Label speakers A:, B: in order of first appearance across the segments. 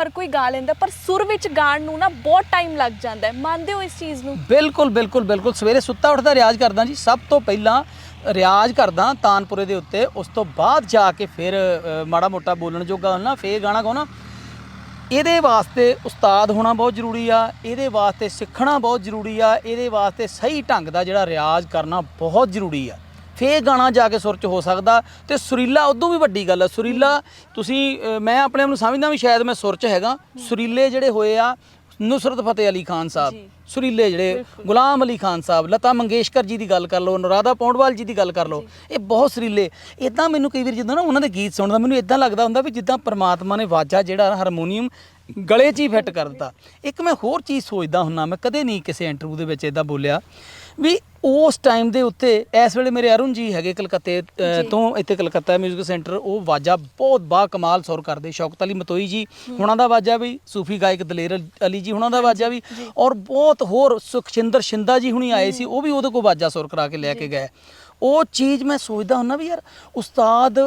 A: ਹਰ ਕੋਈ ਗਾ ਲੈਂਦਾ, ਪਰ ਸੁਰ ਵਿੱਚ ਗਾਣ ਨੂੰ ਨਾ ਬਹੁਤ ਟਾਈਮ ਲੱਗ ਜਾਂਦਾ ਹੈ। ਮੰਨਦੇ ਹੋ ਇਸ ਚੀਜ਼ ਨੂੰ?
B: ਬਿਲਕੁਲ ਬਿਲਕੁਲ ਬਿਲਕੁਲ। ਸਵੇਰੇ ਸੁੱਤਾ ਉੱਠਦਾ, ਰਿਆਜ਼ ਕਰਦਾ ਜੀ। ਸਭ ਤੋਂ ਪਹਿਲਾਂ ਰਿਆਜ਼ ਕਰਦਾ ਤਾਨਪੁਰੇ ਦੇ ਉੱਤੇ। ਉਸ ਤੋਂ ਬਾਅਦ ਜਾ ਕੇ ਫਿਰ ਮਾੜਾ ਮੋਟਾ ਬੋਲਣ ਜੋਗਾ ਹੋਣਾ ਫੇਰ ਗਾਣਾ ਗਾਉਣਾ। ਇਹਦੇ ਵਾਸਤੇ ਉਸਤਾਦ ਹੋਣਾ ਬਹੁਤ ਜ਼ਰੂਰੀ ਆ। ਇਹਦੇ ਵਾਸਤੇ ਸਿੱਖਣਾ ਬਹੁਤ ਜ਼ਰੂਰੀ ਆ। ਇਹਦੇ ਵਾਸਤੇ ਸਹੀ ਢੰਗ ਦਾ ਜਿਹੜਾ ਰਿਆਜ਼ ਕਰਨਾ ਬਹੁਤ ਜ਼ਰੂਰੀ ਆ। ਫੇਰ ਗਾਣਾ ਜਾ ਕੇ ਸੁਰ ਚ ਹੋ ਸਕਦਾ ਤੇ ਸੁਰੀਲਾ ਉਦੋਂ ਵੀ ਵੱਡੀ ਗੱਲ ਆ। ਸੁਰੀਲਾ ਤੁਸੀਂ ਮੈਂ ਆਪਣੇ ਆਪ ਨੂੰ ਸਮਝਦਾ ਵੀ ਸ਼ਾਇਦ ਮੈਂ ਸੁਰ ਚ ਹੈਗਾ। ਸੁਰੀਲੇ ਜਿਹੜੇ ਹੋਏ ਆ ਨੁਸਰਤ ਫਤਿਹ ਅਲੀ ਖਾਨ ਸਾਹਿਬ। ਸੁਰੀਲੇ ਜਿਹੜੇ ਗੁਲਾਮ ਅਲੀ ਖਾਨ ਸਾਹਿਬ ਲਤਾ ਮੰਗੇਸ਼ਕਰ ਜੀ ਦੀ ਗੱਲ ਕਰ ਲਓ ਨਰਾਦਾ ਪੌਂਡਵਾਲ ਜੀ ਦੀ ਗੱਲ ਕਰ ਲਓ ਇਹ ਬਹੁਤ ਸੁਰੀਲੇ। ਇਦਾਂ ਮੈਨੂੰ ਕਈ ਵਾਰ ਜਦੋਂ ਨਾ ਉਹਨਾਂ ਦੇ ਗੀਤ ਸੁਣਦਾ ਮੈਨੂੰ ਇਦਾਂ ਲੱਗਦਾ ਹੁੰਦਾ ਵੀ ਜਿੱਦਾਂ ਪ੍ਰਮਾਤਮਾ ਨੇ ਵਾਜਾ ਜਿਹੜਾ ਹਾਰਮੋਨੀਅਮ ਗਲੇ 'ਚ ਹੀ ਫਿੱਟ ਕਰ ਦਿੱਤਾ। ਇੱਕ ਮੈਂ ਹੋਰ ਚੀਜ਼ ਸੋਚਦਾ ਹੁੰਨਾ ਮੈਂ ਕਦੇ ਨਹੀਂ ਕਿਸੇ ਇੰਟਰਵਿਊ ਦੇ ਵਿੱਚ ਇਦਾਂ ਬੋਲਿਆ ਵੀ ਉਸ ਟਾਈਮ ਦੇ ਉੱਤੇ ਇਸ ਵੇਲੇ ਮੇਰੇ ਅਰੁਣ ਜੀ ਹੈਗੇ ਕਲਕੱਤੇ ਅ, ਤੋਂ ਇੱਥੇ ਕਲਕੱਤਾ ਮਿਊਜ਼ਿਕ ਸੈਂਟਰ ਉਹ ਵਾਜਾ ਬਹੁਤ ਬਾ ਕਮਾਲ ਸੁਰ ਕਰਦੇ ਸ਼ੌਕਤ ਅਲੀ ਮਤੋਈ ਜੀ ਹੁਣਾਂ ਦਾ ਵਾਜਾ ਵੀ ਸੂਫੀ ਗਾਇਕ ਦਲੇਰ ਅਲੀ ਜੀ ਹੁਣਾਂ ਦਾ ਵਾਜਾ ਵੀ ਔਰ ਬਹੁਤ ਹੋਰ ਸੁਖਚਿੰਦਰ ਸ਼ਿੰਦਾ ਜੀ ਹੁਣੀ ਆਏ ਸੀ ਉਹ ਵੀ ਉਹਦੇ ਕੋਲ ਵਾਜਾ ਸੁਰ ਕਰਾ ਕੇ ਲੈ ਕੇ ਗਏ। ਉਹ ਚੀਜ਼ ਮੈਂ ਸੋਚਦਾ ਹੁੰਨਾ ਵੀ ਯਾਰ ਉਸਤਾਦ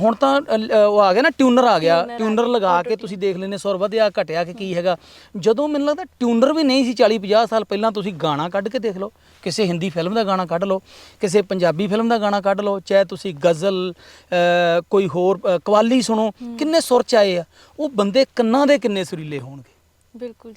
B: ਹੁਣ ਤਾਂ ਅ, ਉਹ ਆ ਗਿਆ ਨਾ ਟਿਊਨਰ ਆ ਗਿਆ। ਟਿਊਨਰ ਲਗਾ ਕੇ ਤੁਸੀਂ ਦੇਖ ਲੈਨੇ ਸੁਰ ਵਧਿਆ ਘਟਿਆ ਕਿ ਕੀ ਹੈਗਾ। ਜਦੋਂ ਮੈਨੂੰ ਲੱਗਦਾ ਟਿਊਨਰ ਵੀ ਨਹੀਂ ਸੀ 40 50 ਸਾਲ ਪਹਿਲਾਂ ਤੁਸੀਂ ਗਾਣਾ ਕੱਢ ਕੇ ਦੇਖ ਲਓ। ਕਿਸੇ ਹਿੰਦੀ ਫਿਲਮ ਦਾ ਗਾਣਾ ਕੱਢ ਲਓ ਕਿਸੇ ਪੰਜਾਬੀ ਫਿਲਮ ਦਾ ਗਾਣਾ ਕੱਢ ਲਓ ਚਾਹੇ ਤੁਸੀਂ ਗਜ਼ਲ ਅ, ਕੋਈ ਹੋਰ ਅ, ਕਵਾਲੀ ਸੁਣੋ ਕਿੰਨੇ ਸੁਰ ਚ ਆਏ ਆ। ਉਹ ਬੰਦੇ ਕੰਨਾਂ ਦੇ ਕਿੰਨੇ ਸੁਰੀਲੇ ਹੋਣਗੇ।
A: ਬਿਲਕੁਲ ਜੀ।